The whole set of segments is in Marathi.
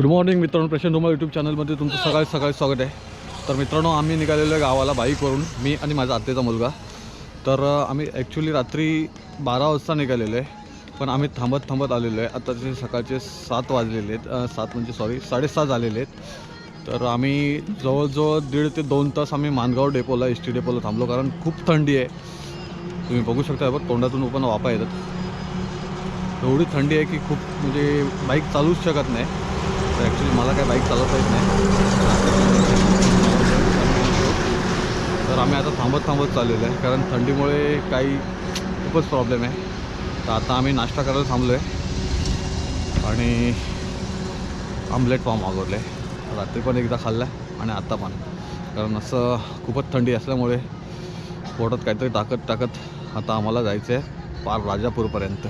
गुड मॉर्निंग मित्रांनो. प्रशांत धुमाळ यूट्यूब चॅनलमध्ये तुमचं सकाळी सकाळी स्वागत आहे. तर मित्रांनो आम्ही निघालेलो आहे गावाला बाईकवरून. मी आणि माझा आत्तेचा मुलगा. तर आम्ही ॲक्च्युली रात्री बारा वाजता निघालेलो आहे. पण आम्ही थांबत थांबत आलेलो आहे. आताचे सकाळचे सात वाजलेले आहेत. सात म्हणजे सॉरी साडेसात झालेले आहेत. तर आम्ही जवळजवळ दीड ते दोन तास आम्ही मानगाव डेपोला एस टी डेपोला थांबलो. कारण खूप थंडी आहे. तुम्ही बघू शकता बघ तोंडातून पण वापा येतात. एवढी थंडी आहे की खूप म्हणजे बाईक चालूच शकत नाही. तर ॲक्च्युली मला काय बाईक चालवता येत नाही. तर आम्ही आता थांबत थांबत चाललेलो आहे. कारण थंडीमुळे काही खूपच प्रॉब्लेम आहे. तर आता आम्ही नाश्ता करायला थांबलो आहे आणि आमलेट पाव मागवले. रात्री पण एकदा खाल्ला आणि आत्ता पण. कारण असं खूपच थंडी असल्यामुळे पोटात काहीतरी टाकत टाकत आता आम्हाला जायचं आहे पार राजापूरपर्यंत.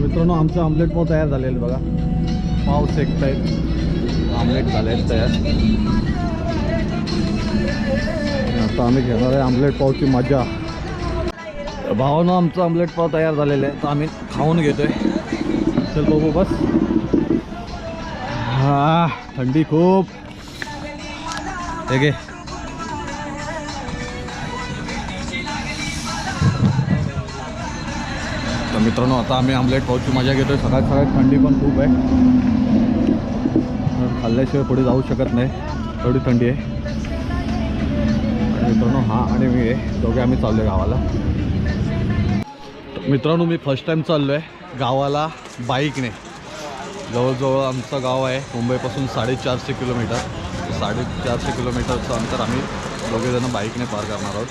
मित्रांनो आमचं आमलेट पाव तयार झालेलं बघा. पाव सेकत आहेत आमलेट झाले आहेत तयार. आता आम्ही घेणार आहे आमलेट पावची मजा भावानं आमचं आमलेट पाव तयार झालेलं आहे. तर आम्ही खाऊन घेतोय. चल बघू बस. हा थंडी खूप. हे घे. मित्रांनो आता आम्ही आमलेट पावची मजा घेतोय सकाळ सकाळी थंडी पण खूप आहे. खाल्ल्याशिवाय पुढे जाऊ शकत नाही. एवढी थंडी आहे. आणि मित्रांनो हा आणि मी आहे. दोघे आम्ही चाललो आहे गावाला मित्रांनो मी फर्स्ट टाईम चाललो आहे गावाला बाईकने. जवळजवळ आमचं गाव आहे मुंबईपासून साडेचारशे किलोमीटर. साडेचारशे किलोमीटरचं अंतर आम्ही दोघेजणं बाईकने पार करणार आहोत.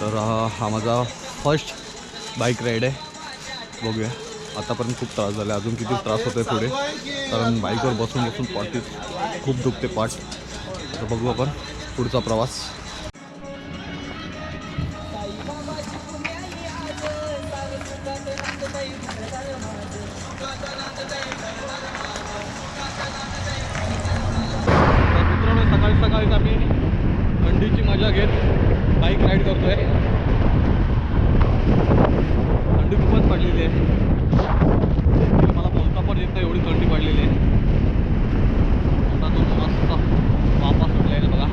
तर हा माझा फर्स्ट बाईक राईड आहे. बघूया. आतापर्यंत खूप त्रास झाला. अजून किती त्रास होतो आहे पुढे? कारण बाईकवर बसून बसून पाठी खूप दुखते पाठ. तर बघू आपण पुढचा प्रवास. मित्रांनो सकाळी सकाळीच आम्ही थंडीची मजा घेत बाईक राईड करतोय. थंडी खूपच पडलेली आहे. मला बोलता पण येत नाही एवढी थंडी पडलेली आहे तोंडातून मस्त वापा सुटले आहे बघा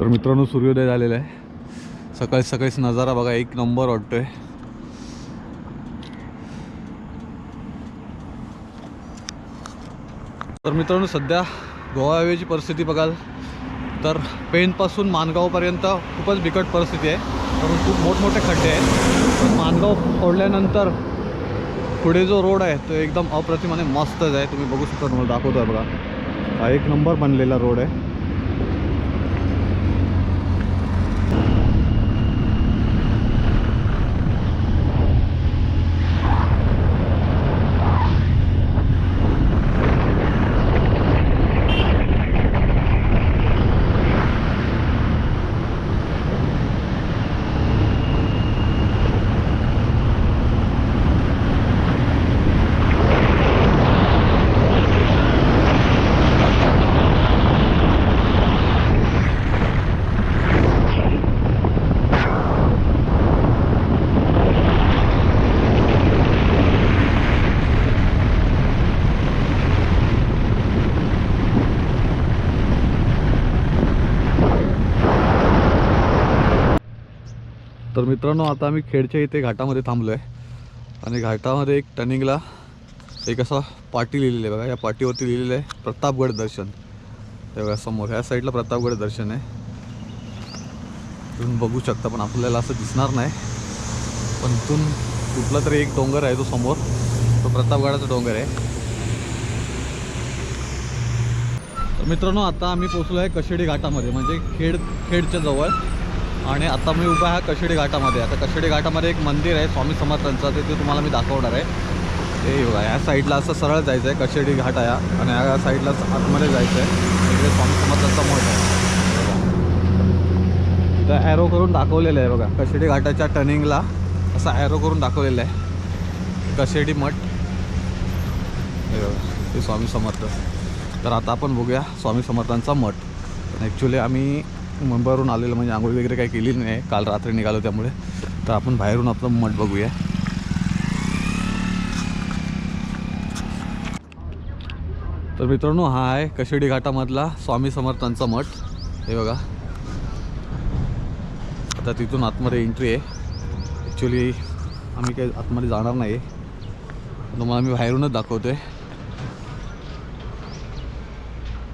तर मित्रांनो सूर्योदय झालेला आहे. सकाळी सकाळीच नजारा बघा एक नंबर वाटतोय. तर मित्रांनो सध्या गोवा हायवेची परिस्थिती बघाल तर पेनपासून मानगावपर्यंत खूपच बिकट परिस्थिती आहे. कारण खूप मोठमोठे खड्डे आहेत. माणगाव मानगाव पुढे जो रोड आहे तो एकदम अप्रतिम आणि मस्तच आहे. तुम्ही बघू शकता तुम्हाला दाखवतो आहे बघा. हा एक नंबर बनलेला रोड आहे. तर मित्रांनो आता आम्ही खेडच्या इथे घाटामध्ये थांबलो आहे आणि घाटामध्ये एक टर्निंगला एक असा पाटी लिहिलेली आहे बघा. या पाटीवरती लिहिलेलं आहे प्रतापगड दर्शन. तेव्हा समोर. ह्या साईडला प्रतापगड दर्शन आहे. तुम्ही बघू शकता पण आपल्याला असं दिसणार नाही. पण इथून कुठला तरी एक डोंगर आहे तो समोर. तो प्रतापगडाचा डोंगर आहे. तर मित्रांनो आता आम्ही पोचलो आहे कशेडी घाटामध्ये म्हणजे खेड खेडच्या जवळ. आणि आता मी उभा आहे कशेडी घाटामध्ये. आता कशेडी घाटामध्ये एक मंदिर आहे स्वामी समर्थांचं. ते तुम्हाला मी दाखवणार आहे. ते बघा या साईडला असं सरळ जायचं आहे कशेडी घाट आहे आणि या साईडला आतमध्ये जायचं आहे. इकडे स्वामी समर्थांचा मठ आहे. तर ॲरो करून दाखवलेलं आहे बघा. कशेडी घाटाच्या टर्निंगला असा ॲरो करून दाखवलेलं आहे. कशेडी मठ. हे बघा ते स्वामी समर्थ. तर आता आपण बघूया स्वामी समर्थांचा मठ. पण ॲक्च्युली आम्ही मुंबईवरून आलेलं म्हणजे आंघोळी वगैरे काही केली नाही काल रात्री निघालो त्यामुळे. तर आपण बाहेरून आपलं मठ बघूया. तर मित्रांनो हा आहे कशेडी घाटामधला स्वामी समर्थांचा मठ. हे बघा. आता तिथून आतमध्ये एंट्री आहे. ॲक्च्युली आम्ही काही आतमध्ये जाणार नाही तुम्हाला मी बाहेरूनच दाखवतो आहे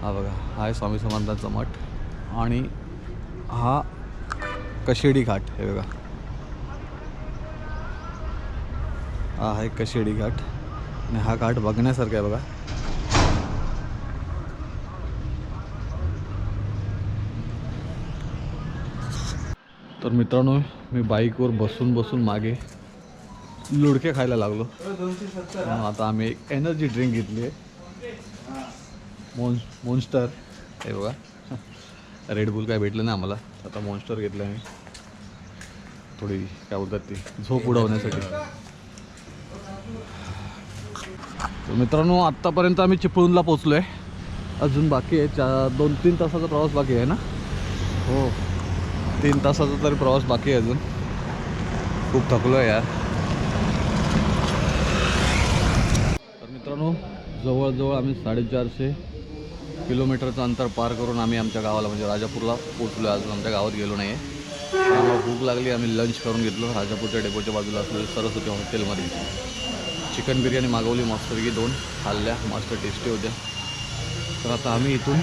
हा बघा हा आहे स्वामी समर्थांचा मठ. आणि हा कशेडी घाट हे बघा. हा आहे कशेडी घाट. आणि हा घाट बघण्यासारखा आहे बघा. तर मित्रांनो मी बाईकवर बसून बसून मागे लुडके खायला लागलो. आता आम्ही एक एनर्जी ड्रिंक घेतली आहे. मोन मोन्स्टर हे बघा. रेडबुल काय भेटलं नाही आम्हाला? आता मॉन्स्टर घेतलं आहे थोडी काय बोलतात ती झोप उडवण्यासाठी. मित्रांनो आत्तापर्यंत आम्ही चिपळूणला पोचलो आहे अजून बाकी आहे चा दोन तीन तासाचा प्रवास बाकी आहे ना? हो. तीन तासाचा तरी प्रवास बाकी आहे अजून. खूप थकलो आहे यार. तर मित्रांनो जवळजवळ आम्ही साडेचारशे किलोमीटरचं अंतर पार करून आम्ही आमच्या गावाला म्हणजे राजापूरला पोचलो अजून आमच्या गावात गेलो नाही आहे आम्हाला भूक लागली आम्ही लंच करून घेतलो. राजापूरच्या डेपोच्या बाजूला असलेलं सरस्वती हॉटेलमध्ये चिकन बिर्याणी मागवली मस्तपैकी दोन खाल्ल्या. मस्त टेस्टी होत्या. तर आता आम्ही इथून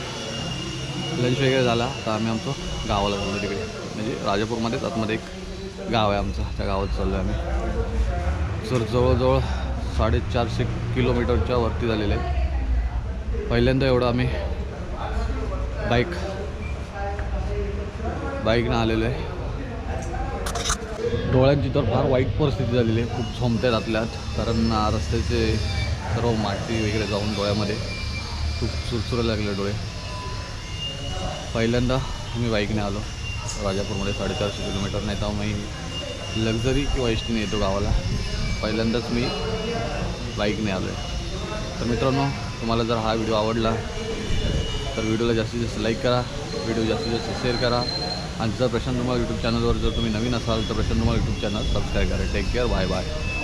लंच वगैरे झाला. तर आम्ही आमचं गावाला चाललो तिकडे. म्हणजे राजापूरमध्येच आतमध्ये एक गाव आहे आमचं. त्या गावात चाललो आहे आम्ही. सर जवळजवळ साडेचारशे किलोमीटरच्या वरती झालेले आहेत पहिल्यांदा एवढं आम्ही बाईक. बाईकनं आलेलो आहे. डोळ्यांची तर फार वाईट परिस्थिती झालेली आहे खूप झोमत्यात आतल्यात कारण रस्त्याचे सर्व माती वगैरे जाऊन डोळ्यामध्ये खूप चुरचुरायला लागले डोळे. पहिल्यांदा मी बाईकने आलो. राजापूरमध्ये साडेचारशे किलोमीटर नाही तर मी लक्झरी किंवा एस टीने येतो गावाला. पहिल्यांदाच मी बाईकने आलो आहे तर मित्रांनो तुम्हाला जर हा व्हिडिओ आवडला तर व्हिडिओला जास्तीत जास्त लाईक करा व्हिडिओ जास्तीत जास्त शेअर करा. आणि जर प्रशांत तुम्हाला यूट्यूब चॅनलवर जर तुम्ही नवीन असाल तर प्रशांत तुम्हाला यूट्यूब चॅनल सबस्क्राईब करा. Take care bye bye